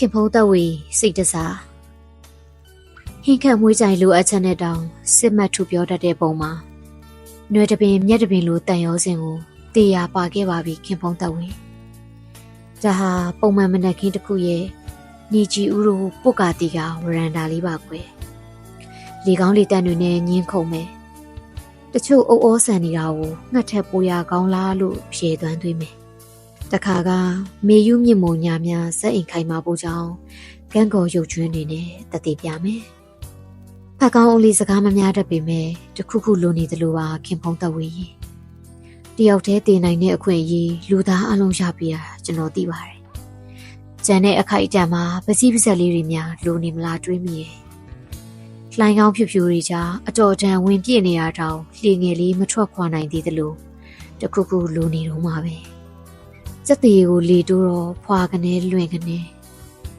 ခင်ဖုံးသက်ဝေစိတ်တစားဟင်းခတ်မွေးကြိုင်လိုအပ်ချက်နဲ့တောင်စစ်မှတ်ထူပြောတတ်တဲ့ပုံမှာຫນွေတပင်မျက်တပင်လိုတန်ရောစင်ကိုတေးရပါခဲ့ပါပြီခင်ဖုံးသက်ဝေဒါဟာပုံမှန်မနက်ခင်းတစ်ခုရဲ့ညီကြီးဦးတို့ပုတ်ကာတီကဝရန်ဒါလေးပါကွယ်လေကောင်းလေတန်တွေနဲ့ညင်းခုန်မယ်တချို့အိုးအိုးဆန်နေတာကိုငှက်ထက်ပိုရကောင်းလားလို့ဖြေသွမ်းသွင်းမယ် တခါကမေယူးမြင့်မုံညာများစက်အိမ်ခိုင်မာဖို့ကြောင့်ကန်းကော်ရုပ်ကျွင်းနေနဲ့တတိပြမယ်ဖက်ကောင်းအုပ်လေးစကားမများတတ်ပေမဲ့တခုခုလိုနေသလိုပါခင်ဖုံးသက်ဝေးရင်တယောက်တည်းတည်နိုင်တဲ့အခွင့်အရေးလူသားအလုံးရပြတာကျွန်တော်သိပါတယ်ကျန်တဲ့အခိုက်အတန့်မှာပစီးပစက်လေးတွေများလိုနေမလားတွေးမိရဲ့လှိုင်းကောင်းဖြူဖြူတွေကြားအတော်တန်ဝင်ပြည့်နေတာတောင်လှေငယ်လေးမထွက်ခွာနိုင်သေးသလိုတခုခုလိုနေတော့မှာပဲ စက်သေးကိုလေတိုးတော့ဖွာကနေလွင်ကနေ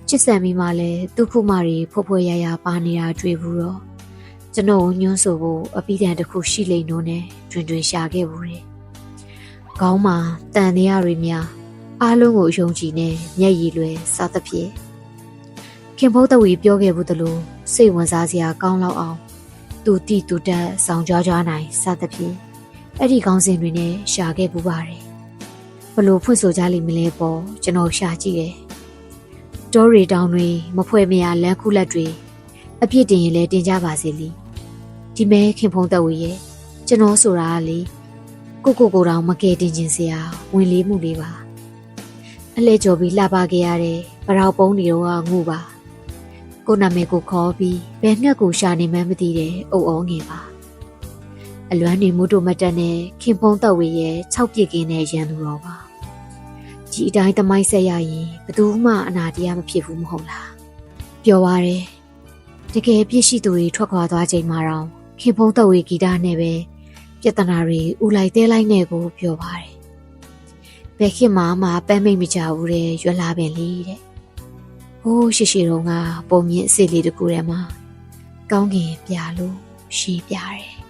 ချစ်ဆန်မိမှလည်းသူ့ခုမတွေဖွဖွရရပါနေတာတွေ့ဘူးတော့ကျွန်တော်ညွှန်းဆိုဖို့အပိဒံတစ်ခုရှိလိမ့်တော့နဲ့တွင်တွင်ရှာခဲ့ဘူးတယ်။ခေါင်းမှာတန်တရားတွေများအားလုံးကိုယုံကြည်နေမျက်ရည်လွယ်စားသဖြင့်ခင်ဖိုးတဝီပြောခဲ့ဘူးသလိုစိတ်ဝင်စားစရာကောင်းလောက်အောင်သူတီသူတက်ဆောင်ကြွားကြွားနိုင်စားသဖြင့်အဲ့ဒီကောင်းစဉ်တွေနဲ့ရှာခဲ့ပူပါတယ် ဘလို့ဖွင့်ဆိုကြလိမ့်မလဲပေါ့ကျွန်တော်ရှာကြည့်တယ်တောရီတောင်တွေမဖွဲ့မရလမ်းခုလက်တွေအပြစ်တင်ရင်လည်းတင်ကြပါစေလीဒီမဲခင်ဖုံးသက်ဝေရဲ့ကျွန်တော်ဆိုတာကလေကိုကိုကိုတောင်မကယ်တင်ခြင်းစရာဝင်လေးမှုလေးပါအလဲကြော်ပြီးလှပခဲ့ရတဲ့ပရောက်ပုံးတွေတော့ငုပါကိုနာမည်ကိုခေါ်ပြီးဘယ်ငှက်ကိုရှာနေမှန်းမသိတဲ့အုပ်အောငယ်ပါ အလွမ်းနေမိုးတို့မတက်နဲ့ခင်ဖုံးသက်ဝေရဲ့၆ပြစ်ကင်းတဲ့ရန်သူတော်ပါဒီအတိုင်းတမိုင်းဆက်ရရင်ဘယ်သူမှအနာတရားမဖြစ်ဘူးမဟုတ်လားပြောပါရဲတကယ်ပြစ်ရှိသူတွေထွက်ခွာသွားချိန်မှာတော့ခင်ဖုံးသက်ဝေဂီတနဲ့ပဲပြဿနာတွေဥလိုက်တဲလိုက်နဲ့ကိုပြောပါတယ်ဘယ်ခေတ်မှမှပန်းမိတ်မကြဘူးတဲ့ရွက်လာပင်လေးတဲ့ဟိုးရှိရှိတော့ကပုံမြင့်အစ်စ်လေးတကူထဲမှာကောင်းကင်ပြလို့ရှိပြတယ်